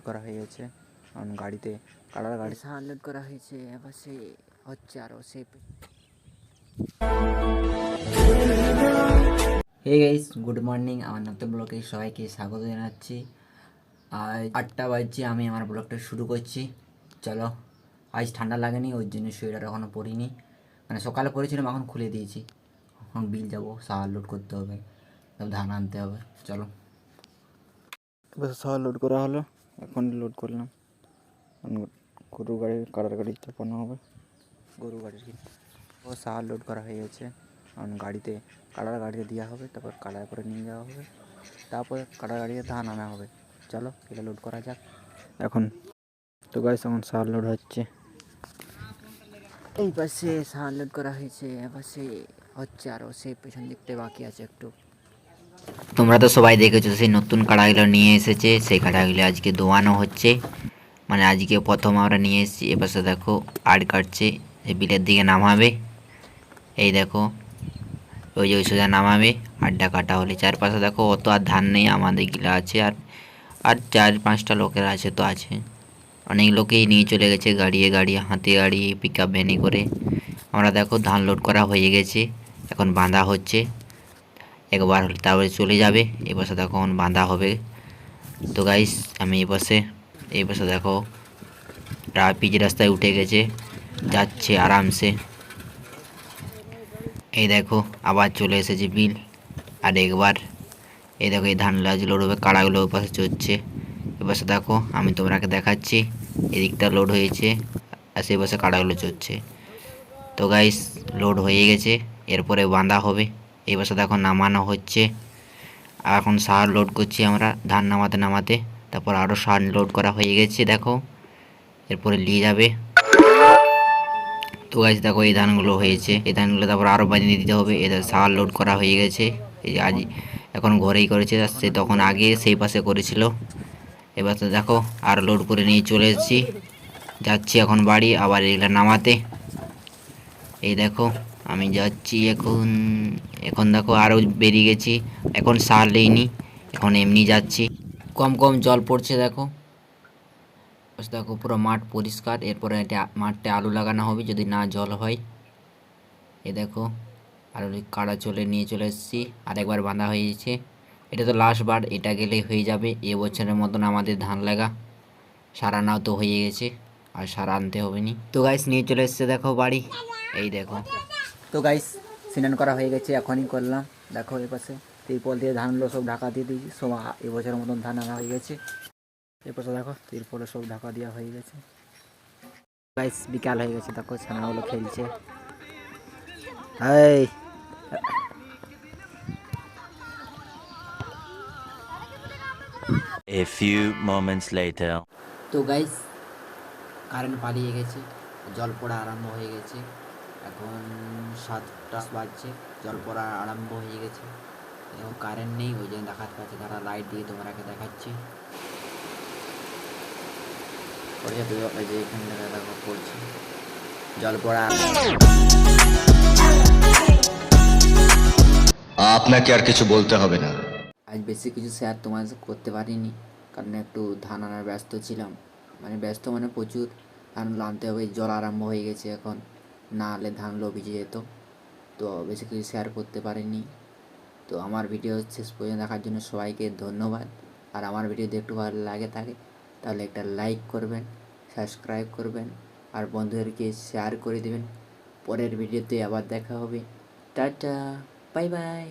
Load করা হয়ে গেছে। কারণ গাড়িতে কালার গাড়ি সার লোড করা হয়েছে এবার সে হচ্ছে আরও সে হে গাইস গুড মর্নিং আমার নতুন ব্লগে সবাইকে স্বাগত জানাচ্ছি। আজ আটটা বাজছে আমি আমার ব্লগটা শুরু করছি। চলো আজ ঠান্ডা লাগেনি ওই জন্য সোয়েটার এখনও পরিনি। মানে সকালে পরেছিলাম এখন খুলে দিয়েছি। এখন বিল যাব সার লোড করতে হবে। সব ধান আনতে হবে চলো। এবার সার লোড করা হলো। এখন লোড করলাম। গরু গাড়ির কালার গাড়ি চাপানো হবে। গরু গাড়ির ও সার লোড করা হয়ে গেছে। কারণ গাড়িতে কালার গাড়িতে দেওয়া হবে তারপর কালার করে নিয়ে যাওয়া হবে। তারপরে কালার গাড়িতে ধান আনা হবে। চলো এটা লোড করা যাক। এখন তো গাইস এখন সার লোড হচ্ছে। এই পাশে সার লোড করা হয়েছে সে হচ্ছে আরও সে পেছন দিকটা বাকি আছে একটু। তোমরা তো সবাই দেখেছ সেই নতুন কাড়াগুলো নিয়ে এসেছে। সেই কাড়াগুলো আজকে দোয়ানো হচ্ছে। মানে আজকে প্রথম আমরা নিয়ে এসেছি। এপাশে দেখো আড় কাটছে, এই বিলের দিকে নামাবে। এই দেখো, ওই যে ওই সোজা নামাবে। আড্ডা কাটা হলে চারপাশে দেখো অত আর ধান নেই, আমাদের গিলা আছে আর আর চার পাঁচটা লোকের আছে তো আছে। অনেক লোকেই নিয়ে চলে গেছে গাড়িয়ে গাড়িয়ে, হাতে গাড়ি পিক আপ ভ্যানে করে। আমরা দেখো ধান লোড করা হয়ে গেছে। এখন বাঁধা হচ্ছে। একবার হলে তারপরে চলে যাবে পাশে দেখো এখন বাঁধা হবে। তো গাইস আমি এই পাশে এই পাশে দেখো পিচ রাস্তায় উঠে গেছে, যাচ্ছে আরামসে। এই দেখো, আবার চলে এসেছে বিল, আর একবার, এই দেখো, এই ধান লাজ লোড হবে, কাড়াগুলো ওই চড়ছে। এ পাশে দেখো, আমি তোমরাকে দেখাচ্ছি, এদিকটা লোড হয়েছে, আর সেই পাশে কাড়াগুলো চড়ছে। তো গাইস লোড হয়ে গেছে, এরপরে বাঁধা হবে। এই পাশে দেখো নামানো হচ্ছে। আর এখন সার লোড করছি আমরা, ধান নামাতে নামাতে। তারপর আরও সার লোড করা হয়ে গেছে, দেখো। এরপরে নিয়ে যাবে। তো গাছ দেখো এই ধানগুলো হয়েছে। এই ধানগুলো তারপর আরও বানিয়ে দিতে হবে। এদের সার লোড করা হয়ে গেছে। এই আজ এখন ঘরেই করেছে সে তখন আগে সেই পাশে করেছিল। এবার তো দেখো, আর লোড করে নিয়ে চলে এসেছি। যাচ্ছি এখন বাড়ি, আবার এগুলো নামাতে। এই দেখো, আমি যাচ্ছি এখন। এখন দেখো আরও বেরিয়ে গেছি। এখন সার নেইনি এখন এমনি যাচ্ছি। কম কম জল পড়ছে দেখো। দেখো, পুরো মাঠ পরিষ্কার। এরপরে এটা মাঠটা আলু লাগানো হবে, যদি না জল হয়। এ দেখো, আর কাড়া চলে নিয়ে চলে এসেছি। আর একবার বাঁধা হয়ে গেছে। এটা তো লাস্ট বার, এটা গেলে হয়ে যাবে। এ বছরের মতন আমাদের ধান লাগা। সারা নাও তো হয়ে গেছে। আর সার আনতে হবে নি তো গাইস নিয়ে চলে এসছে দেখো বাড়ি। এই দেখো। তো গাইস স্নান করা হয়ে গেছে এখনই করলাম। দেখো এই পাশে তিরপল দিয়ে ধানগুলো সব ঢাকা দিয়ে দিয়েছি। সব এবছরের মতন ধান আনা হয়ে গেছে। এই পাশে দেখো তিরপলে সব ঢাকা দেওয়া হয়ে গেছে। গাইস বিকাল হয়ে গেছে দেখো ছানাগুলো খেলছে। এই। A few moments later. তো গাইস কারেন্ট পালিয়ে গেছে জল পড়া আরম্ভ হয়ে গেছে। এখন সাতটা বাজছে জল পড়া আরম্ভ হয়ে গেছে। এবং কারেন্ট নেই ওই জন্য দেখাতে পাচ্ছি তারা লাইট দিয়ে তোমাকে দেখাচ্ছি। যে এখানে দেখা দেখো পড়ছে। জল পড়া আপনাকে আর কিছু বলতে হবে না। আজ বেশি কিছু শেয়ার তোমার করতে পারিনি কারণ একটু ধান আনার ব্যস্ত ছিলাম। মানে ব্যস্ত মানে প্রচুর। ধান আনতে হবে, জল আরম্ভ হয়ে গেছে এখন। না হলে ধানগুলো ভিজে যেত। তো বেশি কিছু শেয়ার করতে পারিনি। তো আমার ভিডিও শেষ পর্যন্ত দেখার জন্য সবাইকে ধন্যবাদ। আর আমার ভিডিও যদি একটু ভালো লাগে থাকে, তাহলে একটা লাইক করবেন সাবস্ক্রাইব করবেন, আর বন্ধুদেরকে শেয়ার করে দেবেন। পরের ভিডিওতে আবার দেখা হবে। Tata bye bye